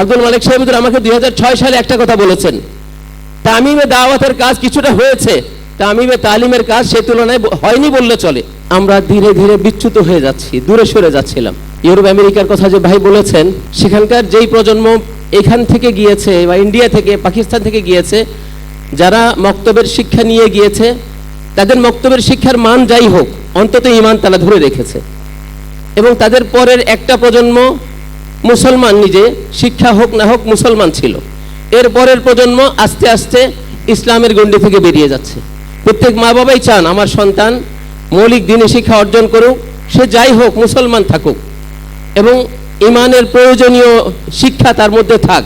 আব্দুল মালিক সাহেবুদ্দিন আমাকে দুই সালে একটা কথা বলেছেন। তামিমে দাওয়াতের কাজ কিছুটা হয়েছে, তামিমে তালিমের কাজ সে তুলনায় হয়নি বললে চলে। আমরা ধীরে ধীরে বিচ্যুত হয়ে যাচ্ছি, দূরে সরে যাচ্ছিলাম। ইউরোপ, আমেরিকার কথা যে ভাই বলেছেন, সেখানকার যেই প্রজন্ম এখান থেকে গিয়েছে বা ইন্ডিয়া থেকে, পাকিস্তান থেকে গিয়েছে, যারা মক্তবের শিক্ষা নিয়ে গিয়েছে, তাদের মক্তবের শিক্ষার মান যাই হোক, অন্তত ইমান তারা ধরে রেখেছে। এবং তাদের পরের একটা প্রজন্ম মুসলমান নিজে, শিক্ষা হোক না হোক মুসলমান ছিল। এর পরের প্রজন্ম আস্তে আস্তে ইসলামের গণ্ডি থেকে বেরিয়ে যাচ্ছে। প্রত্যেক মা বাবাই চান, আমার সন্তান মৌলিক দিনে শিক্ষা অর্জন করুক, সে যাই হোক মুসলমান থাকুক এবং ইমানের প্রয়োজনীয় শিক্ষা তার মধ্যে থাক।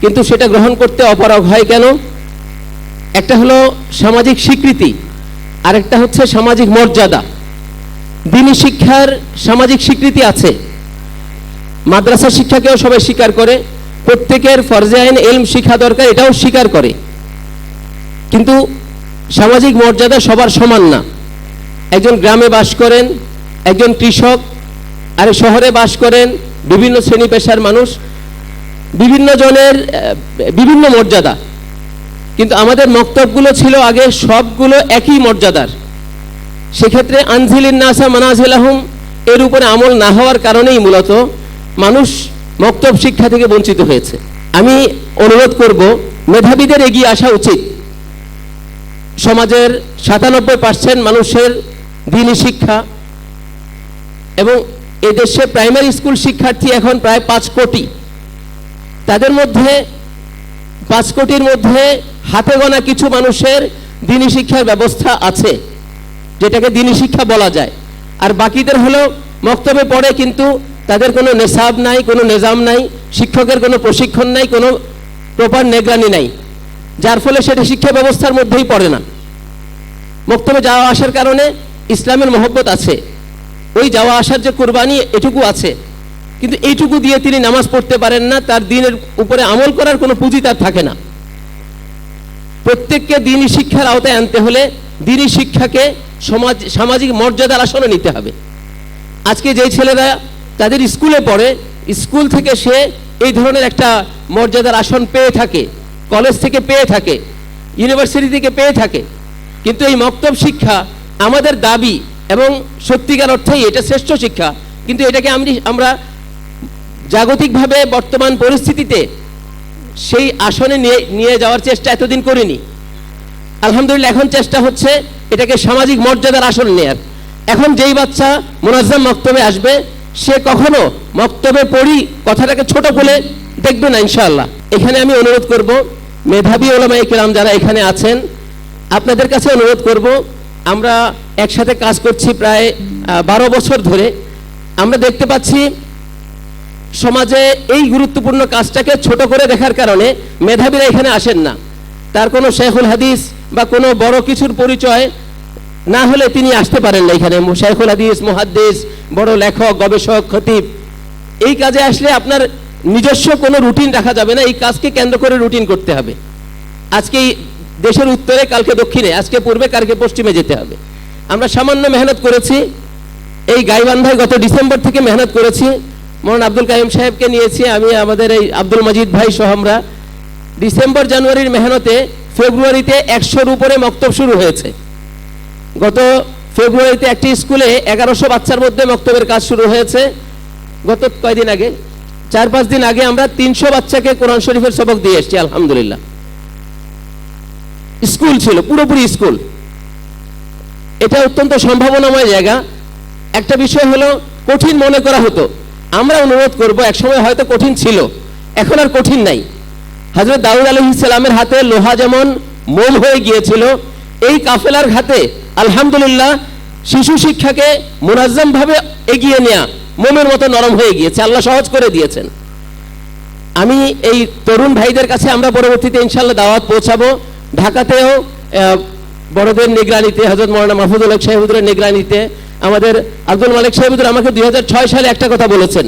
কিন্তু সেটা গ্রহণ করতে অপারগ হয় কেন? একটা হলো সামাজিক স্বীকৃতি, আরেকটা হচ্ছে সামাজিক মর্যাদা। দিনী শিক্ষার সামাজিক স্বীকৃতি আছে। মাদ্রাসা শিক্ষাকেও সবাই স্বীকার করে। প্রত্যেকের ফরজে আইন, এলম, শিক্ষা দরকার, এটাও স্বীকার করে। কিন্তু সামাজিক মর্যাদা সবার সমান না। একজন গ্রামে বাস করেন, একজন কৃষক, আর শহরে বাস করেন, বিভিন্ন শ্রেণি পেশার মানুষ, বিভিন্ন জনের বিভিন্ন মর্যাদা। কিন্তু আমাদের মক্তবগুলো ছিল আগে সবগুলো একই মর্যাদার। সেক্ষেত্রে আনজিলিন নাসা আহম এর উপরে আমল না হওয়ার কারণেই মূলত মানুষ মক্তব শিক্ষা থেকে বঞ্চিত হয়েছে। আমি অনুরোধ করব, মেধাবীদের এগিয়ে আসা উচিত। সমাজের সাতানব্বই পার্সেন্ট মানুষের দিনী শিক্ষা এবং এদেশে প্রাইমারি স্কুল শিক্ষার্থী এখন প্রায় পাঁচ কোটি। তাদের মধ্যে, পাঁচ কোটির মধ্যে হাতে গোনা কিছু মানুষের দিনী শিক্ষার ব্যবস্থা আছে, যেটাকে দিনী শিক্ষা বলা যায়। আর বাকিদের হলো মক্তবে পড়ে কিন্তু তাদের কোনো নেশাব নাই, কোনো নিজাম নাই, শিক্ষকের কোনো প্রশিক্ষণ নাই, কোনো প্রপার নেগরানি নাই। যার ফলে সেটা শিক্ষা ব্যবস্থার মধ্যেই পড়ে না। মক্তবে যাওয়া আসার কারণে ইসলামের মহব্বত আছে। ওই যাওয়া আসার যে কোরবানি, এটুকু আছে। কিন্তু এইটুকু দিয়ে তিনি নামাজ পড়তে পারেন না, তার দিনের উপরে আমল করার কোনো পুঁজি তার থাকে না। প্রত্যেককে দিনই শিক্ষার আওতায় আনতে হলে দিনই শিক্ষাকে সমাজ, সামাজিক মর্যাদার আসনে নিতে হবে। আজকে যেই ছেলেরা তাদের স্কুলে পড়ে, স্কুল থেকে সে এই ধরনের একটা মর্যাদার আসন পেয়ে থাকে কলেজ থেকে পেয়ে থাকে ইউনিভার্সিটি থেকে পেয়ে থাকে। কিন্তু এই মক্তব শিক্ষা আমাদের দাবি এবং সত্যিকার অর্থেই এটা শ্রেষ্ঠ শিক্ষা। কিন্তু এটাকে আমি, আমরা জাগতিকভাবে বর্তমান পরিস্থিতিতে সেই আসনে নিয়ে নিয়ে যাওয়ার চেষ্টা এতদিন করিনি। আলহামদুলিল্লাহ, এখন চেষ্টা হচ্ছে এটাকে সামাজিক মর্যাদার আসন নেয়ার। এখন যেই বাচ্চা মোনাজ্জাম মক্তবে আসবে সে কখনো মক্তবে পড়ি কথাটাকে ছোট বলে দেখবে না, ইনশাআল্লাহ। এখানে আমি অনুরোধ করব, মেধাবী ওলামাই কেরাম যারা এখানে আছেন, আপনাদের কাছে অনুরোধ করব, আমরা একসাথে কাজ করছি প্রায় বারো বছর ধরে। আমরা দেখতে পাচ্ছি সমাজে এই গুরুত্বপূর্ণ কাজটাকে ছোট করে দেখার কারণে মেধাবীরা এখানে আসেন না। তার কোনো শেখুল হাদিস বা কোনো বড় কিছুর পরিচয় না হলে তিনি আসতে পারেন না এখানে। শেখুল হাদিস, মুহাদ্দিস, বড় লেখক, গবেষক, খতিব। এই কাজে আসলে আপনার নিজস্ব কোনো রুটিন রাখা যাবে না, এই কাজকে কেন্দ্র করে রুটিন করতে হবে। আজকে দেশের উত্তরে, কালকে দক্ষিণে, আজকে পূর্বে, কালকে পশ্চিমে যেতে হবে। আমরা সামান্য মেহনত করেছি, এই গাইবান্ধায় গত ডিসেম্বর থেকে মেহনত করেছি। মরণ আব্দুল কাইম সাহেবকে নিয়েছি, আমি, আমাদের এই আব্দুল মজিদ ভাই সহ আমরা। ডিসেম্বর, জানুয়ারির মেহনতে, ফেব্রুয়ারিতে একশোর উপরে মক্তব শুরু হয়েছে। গত ফেব্রুয়ারিতে একটি স্কুলে এগারোশো বাচ্চার মধ্যে মক্তবের কাজ শুরু হয়েছে। গত কয়দিন আগে? চার, পাঁচ দিন আগে আমরা তিনশো বাচ্চাকে কোরআন শরীফের সবক দিয়ে এসেছি, আলহামদুলিল্লাহ। স্কুল ছিল, পুরোপুরি স্কুল। এটা অত্যন্ত সম্ভাবনাময় জায়গা। একটা বিষয় হলো, কঠিন মনে করা হতো। আমরা অনুরোধ করব, একসময় হয়তো কঠিন ছিল। এখন আর কঠিন নাই। হজরত দাউদ আলহ ইসলামের হাতে লোহা যেমন মোল হয়ে গিয়েছিল, এই কাফেলার হাতে আলহামদুলিল্লাহ, শিশু শিক্ষাকে মুনাজ্জম ভাবে এগিয়ে নেয়া মোমের মতো নরম হয়ে গিয়েছে। আল্লাহ সহজ করে দিয়েছেন। আমি এই তরুণ ভাইদের কাছে আমরা পরবর্তীতে ইনশাল্লাহ দাওয়াত পৌঁছাবো। ঢাকাতেও বড়দের নিগরানিতে হজরত মৌলানা মাহফুজুল হক সাহেবুদ্দের নিগরানিতে, আমাদের আব্দুল মালিক সাহেবুদ্দুর আমাকে দুই ছয় সালে একটা কথা বলেছেন।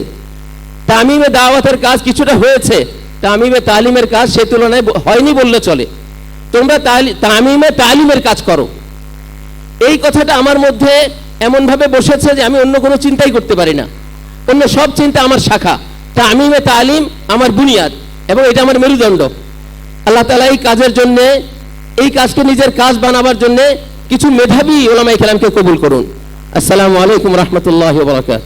তামিমে দাওয়াতের কাজ কিছুটা হয়েছে। তামিমে তালিমের কাজ সে তুলনায় হয়নি বললে চলে। তোমরা তামিমে তালিমের কাজ করো। এই কথাটা আমার মধ্যে এমনভাবে বসেছে যে আমি অন্য কোনো চিন্তাই করতে পারি না। অন্য সব চিন্তা আমার শাখা। তা আমিমে তালিম আমার বুনিয়াদ এবং এটা আমার মেরুদণ্ড। আল্লাহ তালা এই কাজের জন্য, এই কাজকে নিজের কাজ বানাবার জন্য কিছু মেধাবী ওলামাই খেলামকে কবুল করুন। আসসালামু আলাইকুম রহমতুল্লাহ বরাকাত